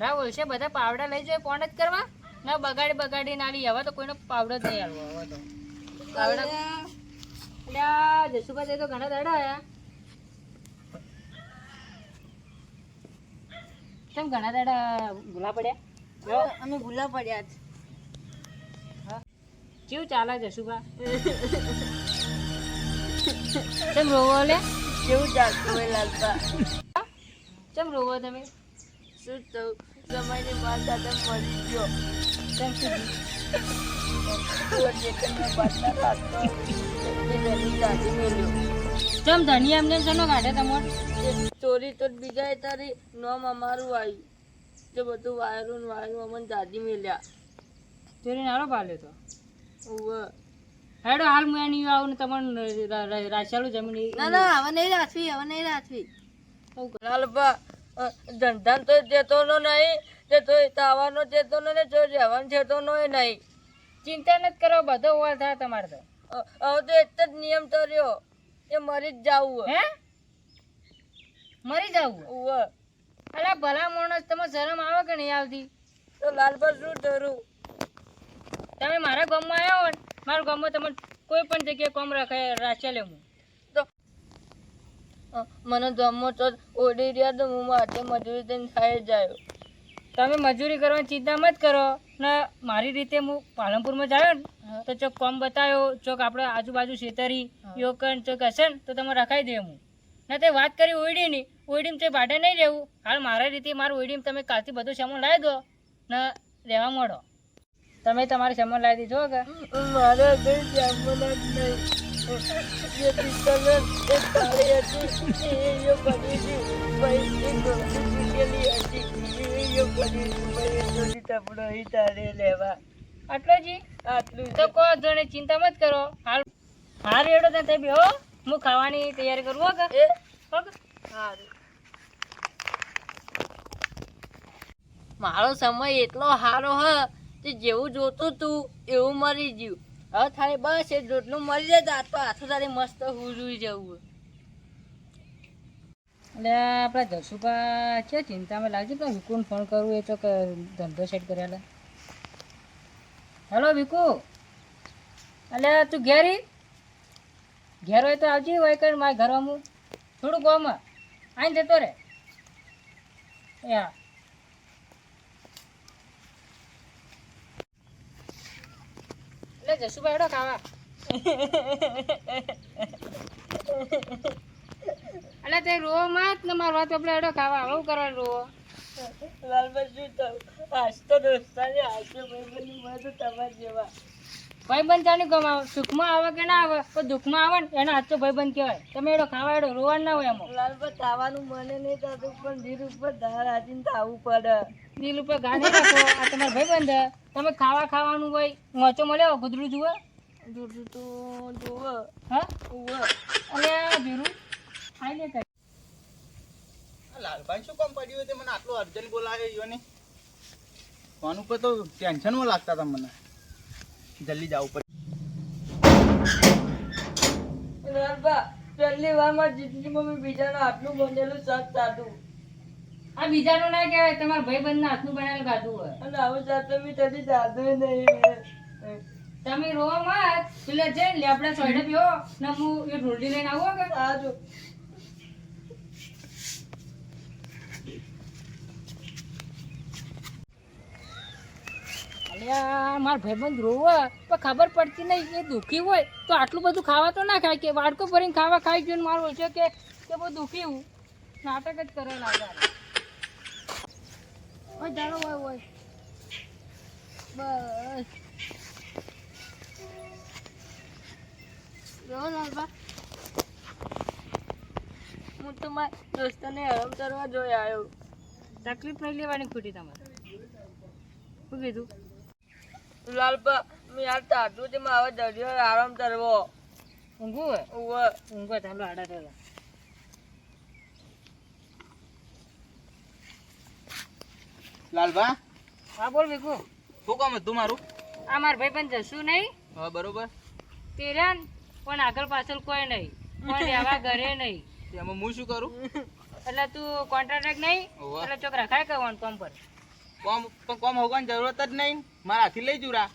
મારા ઓળશે બધા પાવડા લઈ જાય પોણ જ કરવા? ના બગાડી બગાડી નાલી હવે તો કોઈનો પાવડો જ નહીં આવ્યો હવે તો. પાવડા જસુભાઈ તો ઘણા દાડા આવ્યા કેમ ઘણા દાડા ભૂલા પડ્યા? અમે ભૂલા પડ્યા જ. કેવું ચાલે જસુભા? કેમ રોવો લે? કેવું ચાલતું હોય લાલતા કેમ રોવો તમે? શું થયું સમયની વાત દાદા મરી ગયો. કેમ એમને કાઢે તમારે? ચોરી તો બીજા તારી નોમ અમારું આવ્યું. તે બધું વાયરું વાયરું અમને દાદી મેલ્યા. ચોરી નારો પાલ્યો તો. હેડો હાલ હું એની આવું ને તમને રાશાલું જમીન ના ના હવે નહીં રાખવી હવે નહીં રાખવી. અ, ધંધા તો જતો નો નહીં જતો તાવાનો જતો નહીં ને જો રહેવાનું જતો નો નહીં. ચિંતા નથી કરો બધો ઓવર થાય તમારે તો. હવે તો એક જ નિયમ તો રહ્યો એ મરી જ જાવું હે? મરી જવું ઉવ્વ. અલા ભલા માણસ તમે શરમ આવે કે નહીં આવતી? તો લાલબા શું ધરું? તમે મારા ગામમાં આવ્યા હો મારા ગામમાં તમે કોઈ પણ જગ્યાએ કોમ રાખે રાખ્યા લે હું. મને જમો તો ઓડી રહ્યા તો હું માટે મજૂરી થઈને થાય જાય. તમે મજૂરી કરવાની ચિંતા મત કરો. ને મારી રીતે હું પાલનપુરમાં જાયો ને તો ચોક કોમ બતાવ્યો ચોક આપણે આજુબાજુ યોગ યોકન ચોક હશે ને તો તમે રખાઈ દે હું ને તે વાત કરી ઓઈડીની ઓઈડીમાં તે ભાડે નહીં રહેવું. હાલ મારા રીતે મારું ઓઈડીમાં તમે કાલથી બધું સામાન લાવી દો. ને રહેવા મળો તમે તમારે સામાન લાવી દીધો કે? મારે સામાન જ નહીં. આટલો જી આટલું તો કો ચિંતા મત કરો. હાલ રેડો ત્યાં તે બેહો. હું ખાવાની તૈયારી કરું એ? હો? મારો સમય એટલો સારો હ જેવું જોતું તું એવું મરી ગયું. હવે થાય બસ એ રોટલું મરી જાય તો આ તો હાથું તારી મસ્ત હુઈ જવું એટલે આપણા જસુભા છે ચિંતામાં લાગશે તો વિકુને ફોન કરું એ તો કે ધંધો સેટ કરેલા હેલો વિકુ. એટલે તું ઘેરી ઘેર હોય તો આવજે, હોય મારા ઘરમાં હું થોડું ગોમાં આવીને જતો રે. એ એટલે જસુભાઈ એડો ખાવા. એટલે તે રોવો માં જ ને મારો વાત આપણે એડો ખાવા. આવું કરવાનું રોવો લાલભાઈ શું થયું? આજ તો દોસ્તાને હાથે ભાઈબંધની મદદ તમારા જેવા. ભાઈબંધ જાણી આવે સુખમાં આવે કે ના આવે? પણ દુઃખમાં આવે ને એના હાથો ભાઈબંધ કહેવાય. તમે એડો ખાવા એડો રોવાનું ના હોય એમાં. લાલભાઈ ખાવાનું મને નહીં થતું પણ દિલ ઉપર ધાર હાથીને થાવું પડે. દિલ ઉપર ગાડી રાખો આ તમારો ભાઈબંધ. તમે ખાવા ખાવાનું હોય મોચો મળ્યો ગુદરું જુઓ. દૂધું તો જુઓ. હા? ઉવ્વ. અને ભીરું. ખાઈ લે કઈ લાલભાઈ શું કામ પડ્યું તે મને આટલું અર્જન્ટ બોલાવ્યો ઈયોને. ફોન ઉપર તો ટેન્શનમાં લાગતા હતા મને. જલ્દી જવું પડે પહેલી વાર મારી જિંદગીમાં મેં બીજાના હાથનું બનેલું શાક ખાધું. આ બીજાનું ના કહેવાય તમારા ભાઈબંધના હાથનું બનાવેલું ખાધું હોય. અને આવું સાથે મેં કદી ખાધું નહીં તમે રો મત પેલા જઈને લેપડા સોયડે પીઓ ને હું એ રોટી લઈને આવું કે સારું અલ્યા મારા ભાઈબંધ રોવે પણ ખબર પડતી નહીં, એ દુઃખી હોય, તો આટલું બધું ખાવા તો ના ખાય કે વાડકો ભરીને ખાવા ખાઈ ગયું મારું ઓછો કે કે બહુ દુઃખી હું. નાટક જ કરે લાગે ઓય હોય હોય. બસ. જો લાલભા હું તો મારા દોસ્તોને હરમ કરવા જોઈ આવ્યો. તકલીફ નહીં લેવાની ખોટી તમારે. શું કીધું? લાલભા મેં યાર તાતું છે મારે દરિયો આરામ કરવો. ઊંઘું ઉવ્વ. ઊંઘો ચાલો આડા ચાલો લાલબા હા બોલ ભીખુ શું કામ હતું મારું? આ માર ભાઈ પણ જશું નહીં? હા બરોબર. તેરાન પણ આગળ પાછળ કોઈ નહીં. પણ રહેવા ઘરે નહીં. એમાં હું શું કરું? એટલે તું કોન્ટ્રાક્ટ નહીં. એટલે ચોક રખાય કરવાનું કામ પર. કોમ પણ કોમ હોવાની જરૂરત જ નહીં. મારા હાથી લઈ જુરા.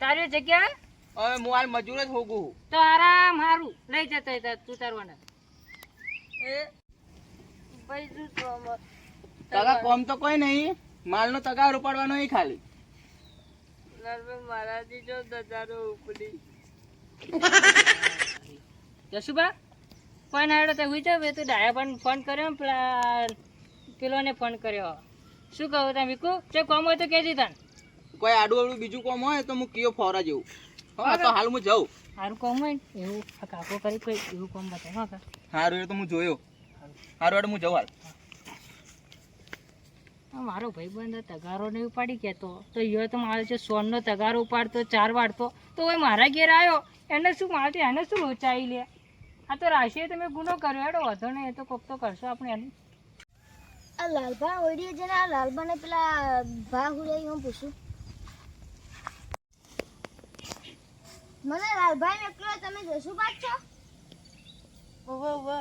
તારી જગ્યા હવે હું હાલ મજૂર જ હોગું. તો આરામ હારું. લઈ જતો તું તારવાના એ ભાઈ શું તગા કોમ તો કોઈ નહીં. માલનો તગાર ઉપાડવાનો એ ખાલી. મારાથી જો દજારો ઉપડી. જશુબા ફોન આવ્યો તો હુઈ જાવ તો ડાયા પણ ફોન કર્યો ને પેલા પેલોને ફોન કર્યો. શું કહું તમે વિકુ જે કોમ હોય તો કહેજે તને. કોઈ આડું આડું બીજું કોમ હોય તો હું કયો ફોરા જેવું. હા તો હાલ હું જાઉં. સારું કોમ હોય ને એવું કાકો કરી કોઈ એવું કોમ બતાવો હા કા સારું એ તો હું જોયો. સારું એટલે હું જાઉં હાલ. મારો ભાઈબંધ તગારો નહીં ઉપાડી કહેતો તો. યો તો મારે જે સોનનો તગારો ઉપાડતો ચાર વાળતો તો એ મારા ઘેર આવ્યો એને શું મારતી એને શું લોચાઈ લે? આ તો રાશિએ તમે ગુનો કર્યો એડો વધો નહીં એ તો કોક તો કરશો આપણે એને આ લાલભા ઓળીએ છે ને આ લાલભાને પેલા ભા હુડે હું પૂછું. મને લાલભાઈ એકલો તમે જશું પાછ છો? ઓવે ઓવે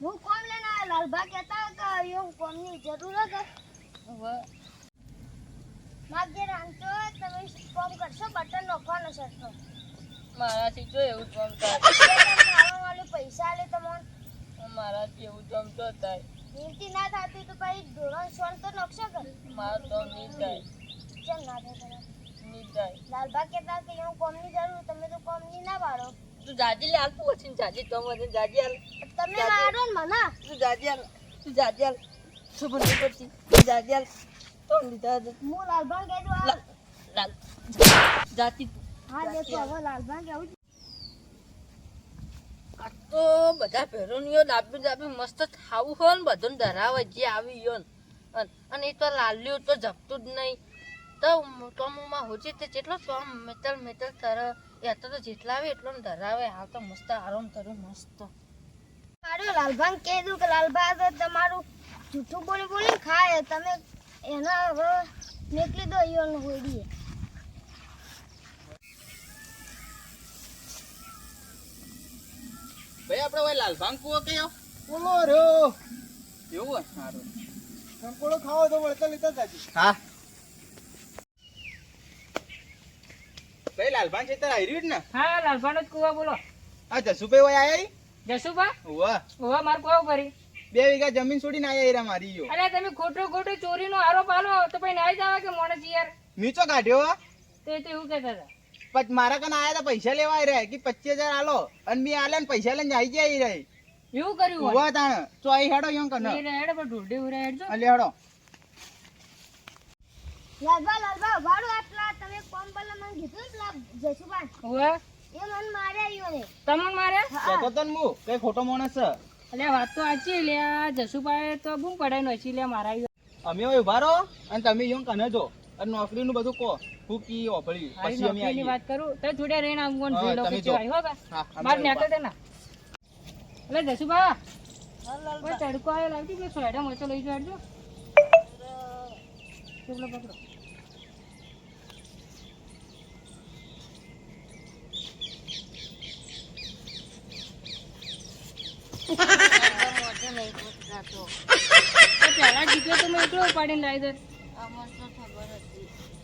હું કોમ લઈને લાલભા કહેતા કે એવું કોમની જરૂર ઓવે માર ઘેર આમતો તમે કોમ કરશો? બટન નોખવાનો સરખો મારાથી જો એવું કોમ જમતા પૈસા લે તમને મારાથી એવું જમતો થાય. નીતિ ના થતી તો ભાઈ ધોરણ સોળ તો નકશો કર. મારું તો નહીં થાય કેમ ના થાય? નહીં લાલભા કહેતા કે એવું કોમની જરૂર તમે તો કોમની ના પાડો તું જાજી લે હાલ પૂછી જાજી તો મને જાજી આલ તમે મારો ને મને. તું જાજી આલ તું જાજી આલ બોલતી પડતી? તું જાજી આલ તો લીધા. હું લાલબાગ કહી દઉં લાલ. જાતી હા દેખો હવે લાલબાગ કેવું આ તો બધા ભેરોનીઓ ડાબી ડાબી મસ્ત થાવું હોય ને બધું ધરાવે જે આવી ગયો ને. અને એ તો લાલ્યું તો જપતું જ નહીં. તો ટોમોમાં હોજી તે જેટલો ટોમ મેટલ મેટલ તર, એ તો જેટલા આવે એટલો ધરાવે હાલ તો મસ્ત આરામ કર્યો, મસ્ત. મારું લાલભાન કીધું કે, લાલભા, તો તમારું જૂઠું બોલી બોલી ખાય. તમે એના હવે નીકળી દો, ઈયોનું હોડીએ. ભાઈ આપણે ઓય લાલભાંગ કુવો કયો? બોલો રહ્યો એવું હોય? સારું. કંકોડો ખાવો તો વળતા લેતા જાજી. હા. ભાઈ લાલભાંગ છે તાર આવી ને? હા લાલભાનો જ કુવા બોલો. આ જસુભાઈ ઓય આયા ઈ? જશુબા ઉવ્વ. ઓવા માર કુવા ભરી બે વીઘા જમીન છોડીને આયા ઈરા મારી ગયો. અરે તમે ખોટું ખોટો ચોરીનો આરોપ આલો. તો પછી નાઈ જાવે કે મોણસ યાર. મીચો કાઢ્યો તો તો એવું કહેતા હતા. પછી મારા કને આયા તા પૈસા લેવા આયા રે કે પચીસ હજાર આલો. અને મેં આલે ને પૈસા લઈને આવી જાય રહી એવું કર્યું હોય? તાણ તો. અહીં હેડો યો કને. હેડો પણ ઢોલડી ઉરે હેડજો. અલે હેડો. લાલબા લાલબા વાળું આટલા તમે કોમ પેલા મને કીધું પેલા જસુભાન ઓવા એ મન મારે ઈયોને. ને તમન મારે તો તન મુ કઈ ખોટો માણસ છે? અલે વાત તો સાચી. લે આ જશુભાઈ તો બૂમ પડાય નોચી લે મારા. અમે ઉભારો ઊભા રહો અને તમે યો કને જો. અને નોકરીનું બધું કહો હું કી ઓફળી પછી અમે આવીએ. વાત કરું. તો થોડે રેણ આવું હા, ભીડો તમે કે જો. ચવાય, હો કા? હા, અમે બહાર દે ના એટલે જશુભા ઓય તડકો આયો લાગતી કે સોયડા મોચો લઈ જાડજો હેડજો. પકડો. પેલા જીતો તો. પહેલા જીત્યો તો મેં એકલો ઉપાડીને લાવી દે.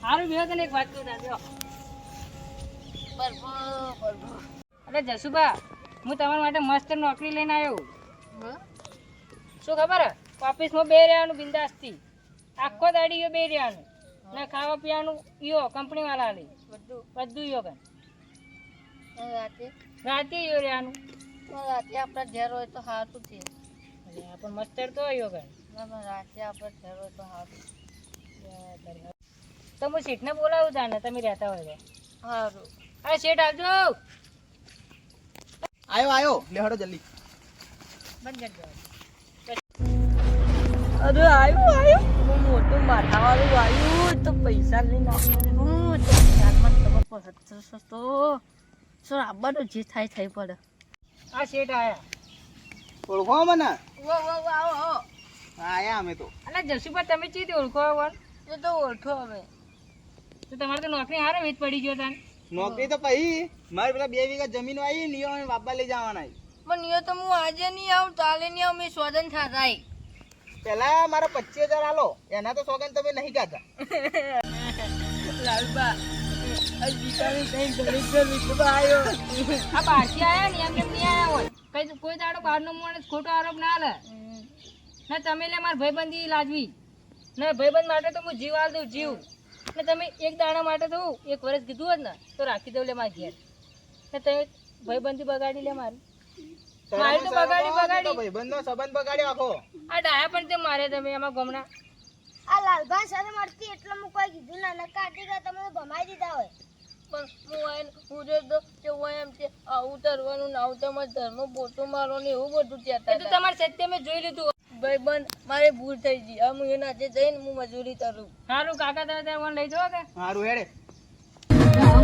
સારું બે તને એક વાત કહું દાદો અરે જશુભા હું તમારા માટે મસ્ત નોકરી લઈને આવ્યો. શું ખબર? ઓફિસમાં બે રહેવાનું બિંદાસથી. આખો દાડી ગયો બે રહેવાનું. ને ખાવા પીવાનું યો કંપની વાળા લે બધું બધું યો કઈ રાતે? રાતે યો રહેવાનું. તો રાતે આપણા ઘેર હોય તો સારું છે. પણ મસ્તર તો યો કઈ રાતે આપણા ઘેર હોય તો સારું તો હું સીટને બોલાવું તા ને તમે રહેતા હોય સારું હા શેઠ આવજો. આયો આવ્યો લે હડો જલ્દી. બંધ અરે આવ્યું આવ્યું મોટું માથાવાળું આવ્યું તો પૈસા લઈને આવ્યું તો ચાલમાં ખબર પડે. તો સર આવવાનો જે થાય થાય પડે. આ સીટ આયા. ઓળખો મને? વો વો આવો આયા અમે તો. અલા જશુભા તમે ચીથી ઓળખો એ તો ઓળખો હવે તો તમારે તો નોકરી હારે વેચ પડી ગયો તાન. નોકરી તો પછી મારે પેલા બે વીઘા જમીન આવી નિયો અને બાપા લઈ જવાના પણ નિયો તો હું આજે નહીં આવું કાલે નહીં આવું મેં સ્વદન થતા પેલા મારા પચીસ હજાર આલો. એના તો સોગન તમે નહીં ગાતા લાલબા આ આ આયા ને એમને નહીં આયા હોય. કઈ કોઈ દાડો બહારનો માણસ ખોટો આરોપ ના લે. ને તમે લે મારા ભાઈબંધી લાજવી. ને ભાઈબંધ માટે તો હું જીવ આલ દઉં જીવ. ને તમે એક દાણા માટે તો એક વર્ષ કીધું હોત ને તો રાખી દઉં લે મારા ઘેર. ને તમે ભાઈબંધી બગાડી લે મારી. મારી તો બગાડી બગાડી. ભાઈબંધ નો સંબંધ બગાડ્યો આખો. આ ડાયા પણ તે મારે તમે એમાં ગમણા? આ લાલભાઈ સાથે મળતી એટલે હું કોઈ કીધું ના નકા આટી ગયા તમે ભમાઈ દીધા હોય. પણ હું હોય હું જો તો કે હું એમ કે આવું તરવાનું ને આવું તમારે ધર્મ બોટું મારો ને એવું બધું ત્યાં તો તમારે સત્ય મેં જોઈ લીધું ભાઈ બંધ. મારે ભૂલ થઈ ગઈ. હવે હું એના જે જઈને હું મજૂરી કરું. સારું કાકા તમે ત્યાં મને લઈ જાઓ કે? સારું હેડે. રામ